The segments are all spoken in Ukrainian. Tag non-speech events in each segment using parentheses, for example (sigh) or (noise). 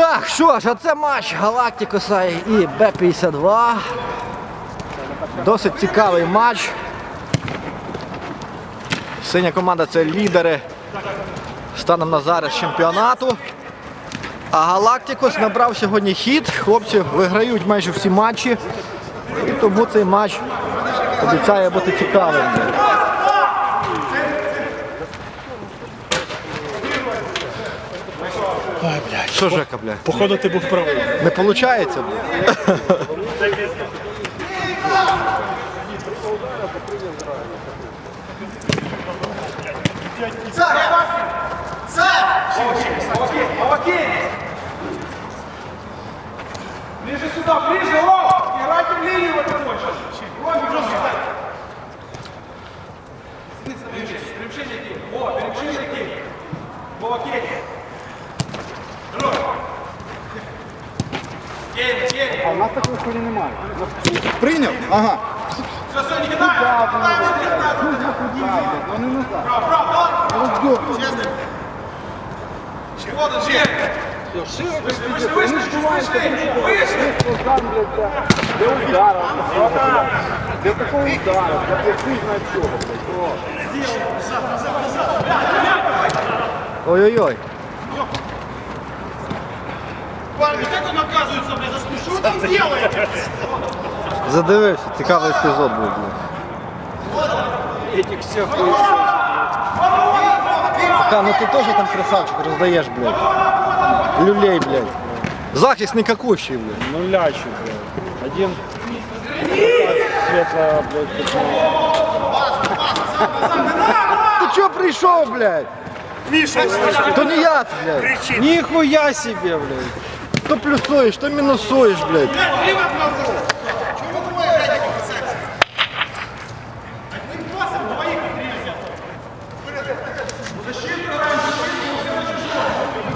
Так, що ж, а це матч Галактикоса і Б-52. Досить цікавий матч. Синя команда це лідери станом на зараз чемпіонату. А Галактикос набрав сьогодні хід. Хлопці виграють майже всі матчі. І тому цей матч обіцяє бути цікавим. Ай, блядь. Що Жека, бля? Походу ти був правий. Не виходить? Ближе сюда, ближе, Ром! Играйте в линию в этом больше. Роме, ближе. Перемещение кинь. О, перемещение кинь. Вова, А в нас такої хуйні немає. Прийняв? Ага. Все, все, не кидаем. Кидаемся, не надо. Ну не назад. Право, право, давай. Роздьобно. Честно. Вот он, Жек. Вышли, вышли, вышли, вышли. Вышли. Там, блядь, де, де удара. Де такого удара. Де хуй знає чого, блядь. О. Ой-ой-ой. Парни, как он оказывается, блядь, за спиной? Что вы там делаете? Задивився, цікавий епізод був. блін. Ка, ну ти теж там красавчик роздаєш, блядь. Люлей, блядь. Захист никакущий, блядь. Нулячий, блядь. Один светло, блядь, почему. Ти чого прийшов, блядь? Миша, То не я, блядь. Нихуя себе, блядь. То плюсуєш, то мінусуєш, блядь.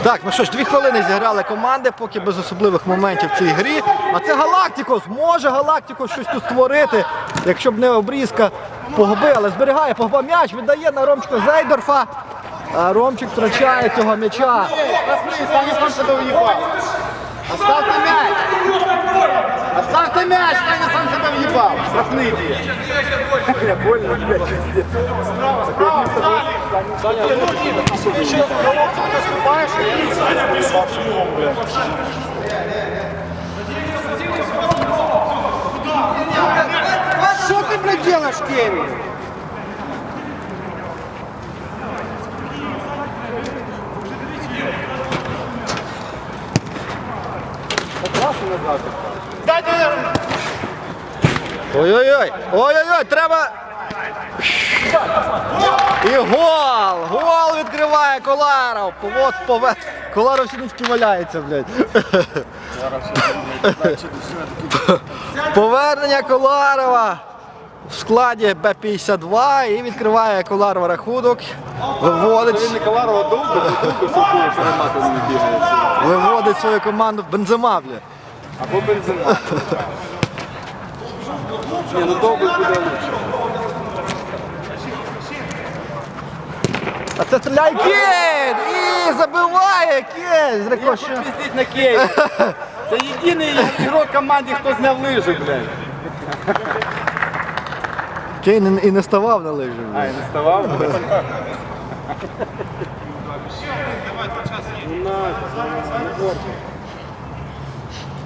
Так, ну що ж, дві хвилини зіграли команди, поки без особливих моментів в цій грі. А це Галактикос. Може Галактикос щось тут створити, якщо б не обрізка погби, але зберігає погба м'яч, віддає на Ромчика Зейдорфа. А Ромчик втрачає цього м'яча. Оставте мяч! Оставте мяч! Таня сам себе въебал! Штрафний діє. Бля, больно, бля, пиздец. Справа, справа, справа! Ти ще головку наступаєш? Саня, пішов шумом, бля. Что ты, блядь, делаешь, Кевин? Ой-ой-ой! Ой-ой-ой! Треба. І гол! Гол відкриває Коларов! От пове... Коларов Сіницький валяється, блядь. Повернення Коларова в складі Б-52 і відкриває Коларов рахунок. Виводить, виводить свою команду Бензема, блядь. Або бензина. Не, ну долго буде лучше. А це стріляє Кін! І забиває Кін! З рикошем. Пиздіть на Києві. (laughs) Це єдиний ігрок команди, хто зняв лижи, блядь. Кейн і не ставав на лижі. А, і не ставав? Ну, на, вот.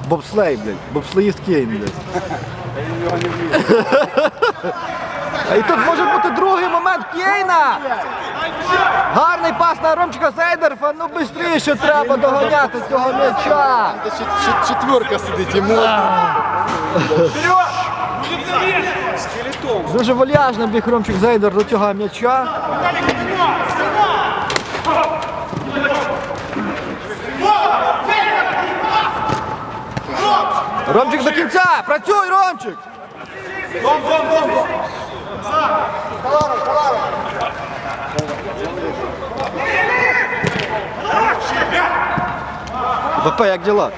Бобслей, блядь. Бобслеїст Кейн, блядь. А (laughs) і тут може бути другий момент Кейна. Гарний пас на Ромчика Сейдерфа. Ну швидше треба доганяти цього м'яча. Четверка сидить, йому. Дуже вальяжно біг Ромчик Зейдер до цього м'яча. Ромчик до кінця! Працюй, Ромчик! ВП, як діла?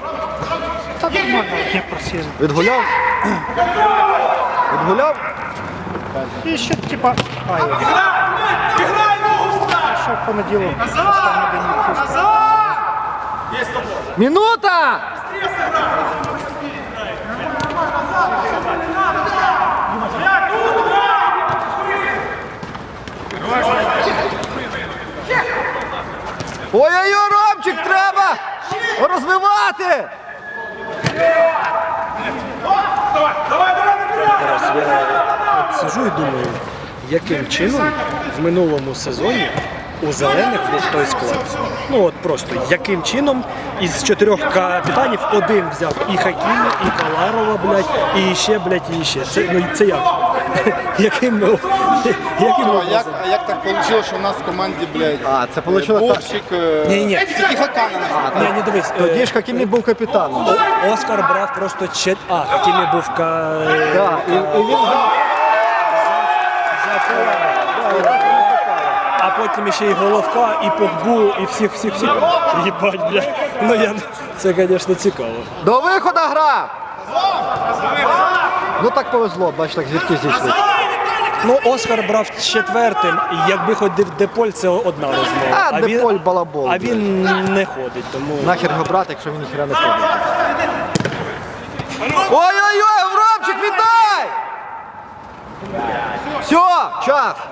Я просил. Відгуляв? Відгуляв? И еще типа, а, я Играй, ногу ставь! еще понаділок. Назад! Назад! Есть тобой. Минута! Ой-ой-ой, Ромчик, треба розвивати! Зараз я от сижу і думаю, яким чином в минулому сезоні у зелених був той склад. Ну от просто яким чином із чотирьох капітанів один взяв і Хакіма, і Каларова, блядь, і ще, блядь, і ще. Це ну це як? (laughs) (laughs) яким ну, яким А образом? як, а як так вийшло, що в нас в команді, блядь, А, це вийшло так. Бобчик, е, Ні-ні. тільки Хакана на Ні, ні, дивись. е, Тоді ж Хакімі був капітаном. О- Оскар брав просто чет. А, Хакімі був ка... Так, і, і він А потім ще й головка, і погбу, і всіх, всіх, всіх. Їбать, бля. Ну я це, звісно, цікаво. до виходу гра! Ну так повезло, бач, так звідки зійшли. Ну, Оскар брав четвертим, і якби ходив Деполь, це одна розмова. А, Деполь балабол, А він не ходить, тому. Нахер його брати, якщо він ніхера не ходить. Ой-ой-ой, Ромчик, віддай! Все, час!